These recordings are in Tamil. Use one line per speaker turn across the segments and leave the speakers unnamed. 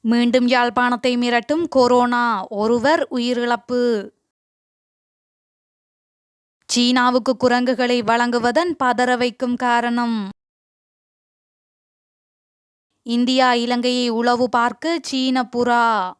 மீண்டும் யாழ்ப்பாணத்தை மிரட்டும் கொரோனா ஒருவர் உயிரிழப்பு. சீனாவுக்கு குரங்குகளை வழங்குவதன் பதற வைக்கும் காரணம். இந்தியா இலங்கையை உளவு பார்க்க சீன புறா.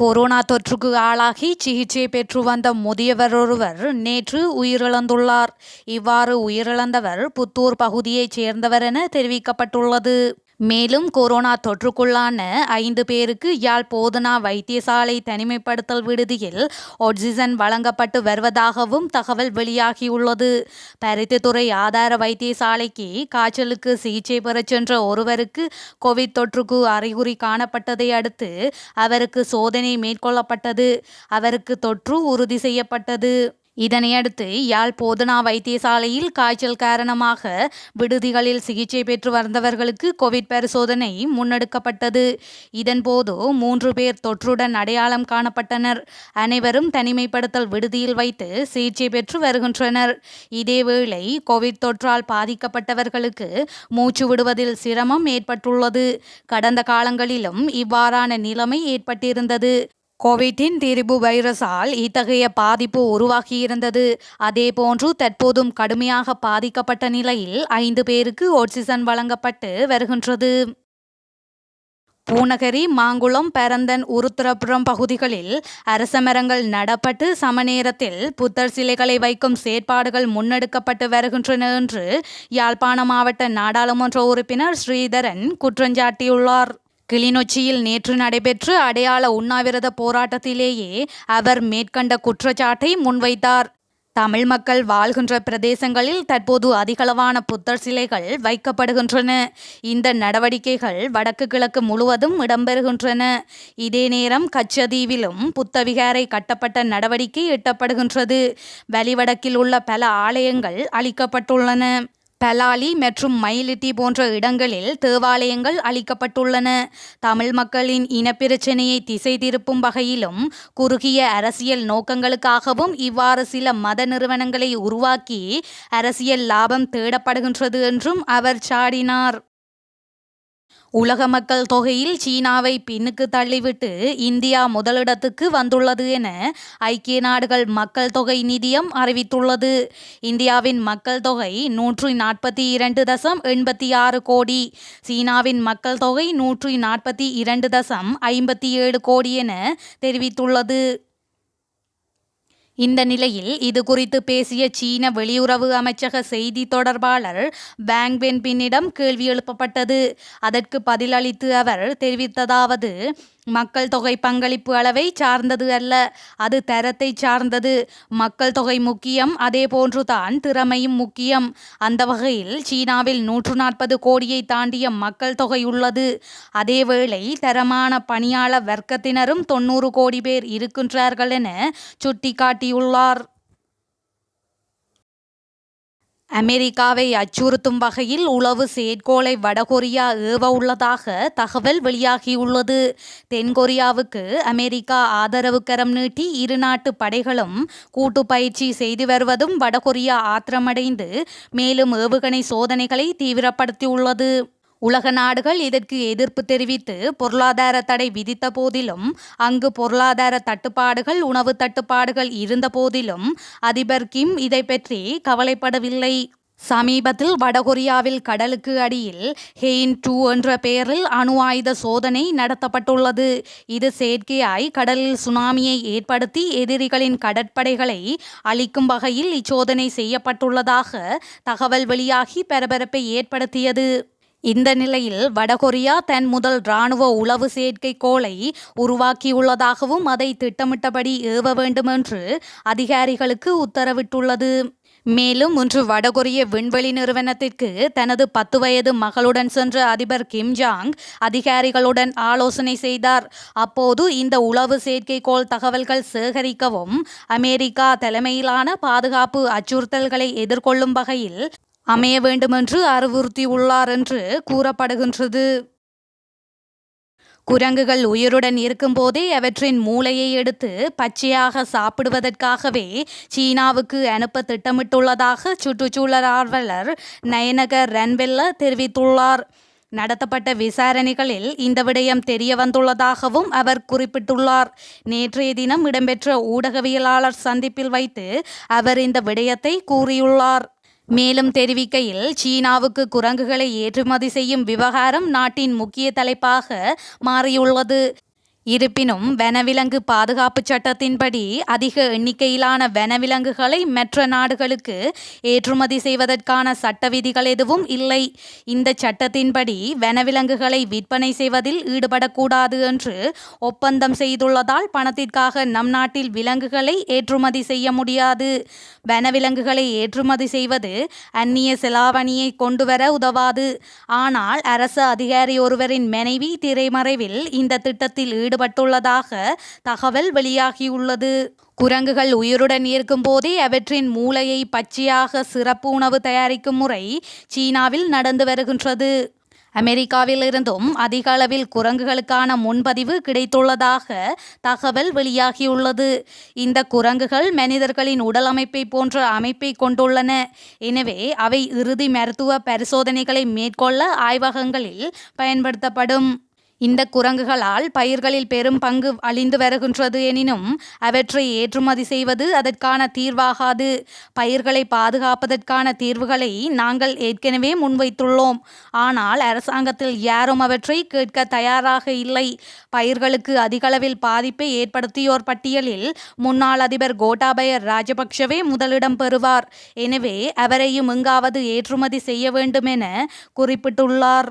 கொரோனா தொற்றுக்கு ஆளாகி சிகிச்சை பெற்று வந்த முதியவர் ஒருவர் நேற்று உயிரிழந்துள்ளார். இவ்வாறு உயிரிழந்தவர் புத்தூர் பகுதியைச் சேர்ந்தவர் என தெரிவிக்கப்பட்டுள்ளது. மேலும் கொரோனா தொற்றுக்குள்ளான ஐந்து பேருக்கு யாழ் போதனா வைத்தியசாலை தனிமைப்படுத்தல் விடுதியில் ஆக்சிஜன் வழங்கப்பட்டு வருவதாகவும் தகவல் வெளியாகியுள்ளது. பருத்தித்துறை ஆதார வைத்தியசாலைக்கு காய்ச்சலுக்கு சிகிச்சை பெறச் சென்ற ஒருவருக்கு கோவிட் தொற்றுக்கு அறிகுறி காணப்பட்டதை அடுத்து அவருக்கு சோதனை மேற்கொள்ளப்பட்டது. அவருக்கு தொற்று உறுதி செய்யப்பட்டது. இதனையடுத்து யாழ் போதனா வைத்தியசாலையில் காய்ச்சல் காரணமாக விடுதிகளில் சிகிச்சை பெற்று வந்தவர்களுக்கு கோவிட் பரிசோதனை முன்னெடுக்கப்பட்டது. இதன்போது மூன்று பேர் தொற்றுடன் அடையாளம் காணப்பட்டனர். அனைவரும் தனிமைப்படுத்தல் விடுதியில் வைத்து சிகிச்சை பெற்று வருகின்றனர். இதேவேளை கோவிட் தொற்றால் பாதிக்கப்பட்டவர்களுக்கு மூச்சு விடுவதில் சிரமம் ஏற்பட்டுள்ளது. கடந்த காலங்களிலும் இவ்வாறான நிலைமை ஏற்பட்டிருந்தது. கோவிட்டின் திரிபு வைரஸால் இத்தகைய பாதிப்பு உருவாகியிருந்தது. அதேபோன்று தற்போதும் கடுமையாக பாதிக்கப்பட்ட நிலையில் ஐந்து பேருக்கு ஆக்சிஜன் வழங்கப்பட்டு வருகின்றது. பூநகரி மாங்குளம் பரந்தன் உருத்திரபுரம் பகுதிகளில் அரச மரங்கள் நடப்பட்டு சமநேரத்தில் புத்தர் சிலைகளை வைக்கும் செயற்பாடுகள் முன்னெடுக்கப்பட்டு வருகின்றன என்று யாழ்ப்பாண மாவட்ட நாடாளுமன்ற உறுப்பினர் ஸ்ரீதரன் குற்றஞ்சாட்டியுள்ளார். கிளிநொச்சியில் நேற்று நடைபெற்ற அடையாள உண்ணாவிரத போராட்டத்திலேயே அவர் மேற்கண்ட குற்றச்சாட்டை முன்வைத்தார். தமிழ் மக்கள் வாழ்கின்ற பிரதேசங்களில் தற்போது அதிகளவான புத்தர் சிலைகள் வைக்கப்படுகின்றன. இந்த நடவடிக்கைகள் வடக்கு கிழக்கு முழுவதும் இடம்பெறுகின்றன. இதே நேரம் கச்சதீவிலும் புத்தவிகாரை கட்டப்பட்ட நடவடிக்கை எட்டப்படுகின்றது. வலிவடக்கில் உள்ள பல ஆலயங்கள் அளிக்கப்பட்டுள்ளன பலாலி மற்றும் மயிலிட்டி போன்ற இடங்களில் தேவாலயங்கள் அளிக்கப்பட்டுள்ளன. தமிழ் மக்களின் இனப்பிரச்சனையை திசை திருப்பும் வகையிலும் குறுகிய அரசியல் நோக்கங்களுக்காகவும் இவ்வாறு சில மத நிறுவனங்களை உருவாக்கி அரசியல் லாபம் தேடப்படுகின்றது என்றும் அவர் சாடினார். உலக மக்கள் தொகையில் சீனாவை பின்னுக்கு தள்ளிவிட்டு இந்தியா முதலிடத்துக்கு வந்துள்ளது என ஐக்கிய நாடுகள் மக்கள் தொகை நிதியம் அறிவித்துள்ளது. இந்தியாவின் மக்கள் தொகை நூற்றி நாற்பத்தி இரண்டு தசம் எண்பத்தி ஆறு கோடி. சீனாவின் மக்கள் தொகை நூற்றி நாற்பத்தி இரண்டு தசம் ஐம்பத்தி ஏழு கோடி என தெரிவித்துள்ளது. இந்த நிலையில் இது குறித்து பேசிய சீன வெளியுறவு அமைச்சக செய்தி தொடர்பாளர் பேங் வென்பின்னிடம் கேள்வி எழுப்பப்பட்டது. அதற்கு பதிலளித்து அவர் தெரிவித்ததாவது மக்கள் தொகை பங்களிப்பு அளவை சார்ந்தது அல்ல. அது தரத்தை சார்ந்தது. மக்கள் தொகை முக்கியம். அதே போன்றுதான் திறமையும் முக்கியம். அந்த வகையில் சீனாவில் நூற்று நாற்பது கோடியை தாண்டிய மக்கள் தொகை உள்ளது. அதேவேளை தரமான பணியாளர் வர்க்கத்தினரும் தொன்னூறு கோடி பேர் இருக்கின்றார்கள் என சுட்டிக்காட்டியுள்ளார். அமெரிக்காவை அச்சுறுத்தும் வகையில் உளவு செயற்கோளை வடகொரியா ஏவ உள்ளதாக தகவல் வெளியாகியுள்ளது. தென்கொரியாவுக்கு அமெரிக்கா ஆதரவு கரம் நீட்டி இரு நாட்டு படைகளும் கூட்டு பயிற்சி செய்து வருவதும் வடகொரியா ஆத்திரமடைந்து மேலும் ஏவுகணை சோதனைகளை தீவிரப்படுத்தியுள்ளது. உலக நாடுகள் இதற்கு எதிர்ப்பு தெரிவித்து பொருளாதார தடை விதித்த போதிலும் அங்கு பொருளாதார தட்டுப்பாடுகள் உணவு தட்டுப்பாடுகள் இருந்த போதிலும் அதிபர் கிம் இதை பற்றி கவலைப்படவில்லை. சமீபத்தில் வடகொரியாவில் கடலுக்கு அடியில் ஹெயின் டூ என்ற பெயரில் அணு ஆயுத சோதனை நடத்தப்பட்டுள்ளது. இது செயற்கையாய் கடலில் சுனாமியை ஏற்படுத்தி எதிரிகளின் கடற்படைகளை அளிக்கும் வகையில் இச்சோதனை செய்யப்பட்டுள்ளதாக தகவல் வெளியாகி பரபரப்பை ஏற்படுத்தியது. இந்த நிலையில் வடகொரியா தன் முதல் இராணுவ உளவு செயற்கைக்கோளை உருவாக்கியுள்ளதாகவும் அதை திட்டமிட்டபடி ஏவ வேண்டுமென்று அதிகாரிகளுக்கு உத்தரவிட்டுள்ளது. மேலும் ஒன்று வடகொரிய விண்வெளி நிறுவனத்திற்கு தனது பத்து வயது மகளுடன் சென்ற அதிபர் கிம் ஜாங் அதிகாரிகளுடன் ஆலோசனை செய்தார். அப்போது இந்த உளவு செயற்கைக்கோள் தகவல்கள் சேகரிக்கவும் அமெரிக்கா தலைமையிலான பாதுகாப்பு அச்சுறுத்தல்களை எதிர்கொள்ளும் வகையில் அமைய வேண்டுமென்று அறிவுறுத்தியுள்ளார் என்று கூறப்படுகின்றது. குரங்குகள் உயிருடன் இருக்கும்போதே அவற்றின் மூளையை எடுத்து பச்சையாக சாப்பிடுவதற்காகவே சீனாவுக்கு அனுப்ப திட்டமிட்டுள்ளதாக சுற்றுச்சூழல் ஆர்வலர் நயனகர் ரன்வெல்ல தெரிவித்துள்ளார். நடத்தப்பட்ட விசாரணைகளில் இந்த விடயம் தெரிய வந்துள்ளதாகவும் அவர் குறிப்பிட்டுள்ளார். நேற்றைய தினம் இடம்பெற்ற ஊடகவியலாளர் சந்திப்பில் வைத்து அவர் இந்த விடயத்தை கூறியுள்ளார். மேலும் தெரிவிக்கையில் சீனாவுக்கு குரங்குகளை ஏற்றுமதி செய்யும் விவகாரம் நாட்டின் முக்கிய தலைப்பாக மாறியுள்ளது. இருப்பினும் வனவிலங்கு பாதுகாப்பு சட்டத்தின்படி அதிக எண்ணிக்கையிலான வனவிலங்குகளை மற்ற நாடுகளுக்கு ஏற்றுமதி செய்வதற்கான சட்ட விதிகள் எதுவும் இல்லை. இந்த சட்டத்தின்படி வனவிலங்குகளை விற்பனை செய்வதில் ஈடுபடக்கூடாது என்று ஒப்பந்தம் செய்துள்ளதால் பணத்திற்காக நம் நாட்டில் விலங்குகளை ஏற்றுமதி செய்ய முடியாது. வனவிலங்குகளை ஏற்றுமதி செய்வது அந்நிய செலாவணியை கொண்டுவர உதவாது. ஆனால் அரசு அதிகாரி ஒருவரின் மனைவி திரைமறைவில் இந்த திட்டத்தில் ஈடுபட்டுள்ளதாக தகவல் வெளியாகியுள்ளது. குரங்குகள் உயிருடன் இருக்கும் போதே அவற்றின் மூளையை பச்சையாக சிறப்பு உணவு தயாரிக்கும் முறை சீனாவில் நடந்து வருகின்றது. அமெரிக்காவிலிருந்தும் அதிக அளவில் குரங்குகளுக்கான முன்பதிவு கிடைத்துள்ளதாக தகவல் வெளியாகியுள்ளது. இந்த குரங்குகள் மனிதர்களின் உடல் அமைப்பை போன்ற அமைப்பை கொண்டுள்ளன. எனவே அவை இறுதி மருத்துவ பரிசோதனைகளை மேற்கொள்ள ஆய்வகங்களில் பயன்படுத்தப்படும். இந்த குரங்குகளால் பயிர்களில் பெரும் பங்கு அழிந்து வருகின்றது எனினும் அவற்றை ஏற்றுமதி செய்வது அதற்கான தீர்வாகாது. பயிர்களை பாதுகாப்பதற்கான தீர்வுகளை நாங்கள் ஏற்கனவே முன்வைத்துள்ளோம். ஆனால் அரசாங்கத்தில் யாரும் அவற்றை கேட்க தயாராக இல்லை. பயிர்களுக்கு அதிகளவில் பாதிப்பை ஏற்படுத்தியோர் பட்டியலில் முன்னாள் அதிபர் கோட்டாபய ராஜபக்ஷவே முதலிடம் பெறுவார். எனவே அவரையும் எங்காவது ஏற்றுமதி செய்ய வேண்டும் என குறிப்பிட்டுள்ளார்.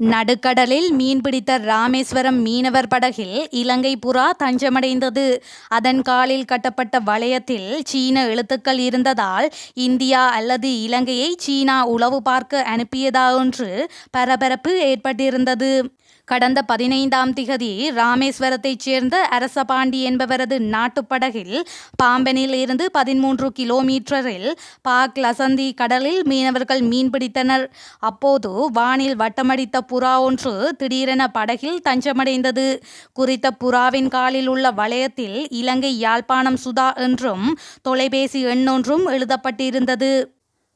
நடுக்கடலில் மீன்பிடித்த ராமேஸ்வரம் மீனவர் படகில் இலங்கை புறா தஞ்சமடைந்தது. அதன் காலில் கட்டப்பட்ட வளையத்தில் சீன எழுத்துக்கள் இருந்ததால் இந்தியா அல்லது இலங்கையை சீனா உளவு பார்க்க அனுப்பியதா என்று பரபரப்பு ஏற்பட்டிருந்தது. கடந்த பதினைந்தாம் திகதி ராமேஸ்வரத்தைச் சேர்ந்த அரசபாண்டி என்பவரது நாட்டுப்படகில் பாம்பனில் இருந்து பதிமூன்று கிலோமீட்டரில் பாக் லசந்தி கடலில் மீனவர்கள் மீன்பிடித்தனர் அப்போது வானில் வட்டமடித்த புறா ஒன்று திடீரென படகில் தஞ்சமடைந்தது. குறித்த புறாவின் காலில் உள்ள வளையத்தில் இலங்கை யாழ்ப்பாணம் சுதா என்றும் தொலைபேசி எண்ணொன்றும் எழுதப்பட்டிருந்தது.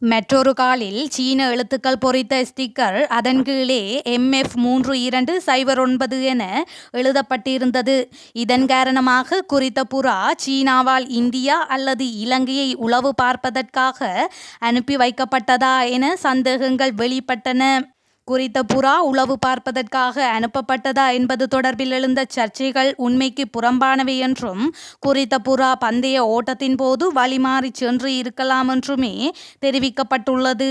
மற்றொரு காலில் சீன எழுத்துக்கள் பொறித்த ஸ்டிக்கர் அதன் கீழே எம்எஃப் மூன்று இரண்டு சைபர் ஒன்பது என எழுதப்பட்டிருந்தது. இதன் காரணமாக குறித்த புறா சீனாவால் இந்தியா அல்லது இலங்கையை உளவு பார்ப்பதற்காக அனுப்பி வைக்கப்பட்டதா என சந்தேகங்கள் வெளிப்பட்டன. குறித்த புறா உளவு பார்ப்பதற்காக அனுப்பப்பட்டதா என்பது தொடர்பில் எழுந்த சர்ச்சைகள் உண்மைக்கு புறம்பானவை என்றும் குறித்த புறா பந்தய ஓட்டத்தின் போது வழிமாறி சென்று இருக்கலாம் என்றுமே தெரிவிக்கப்பட்டுள்ளது.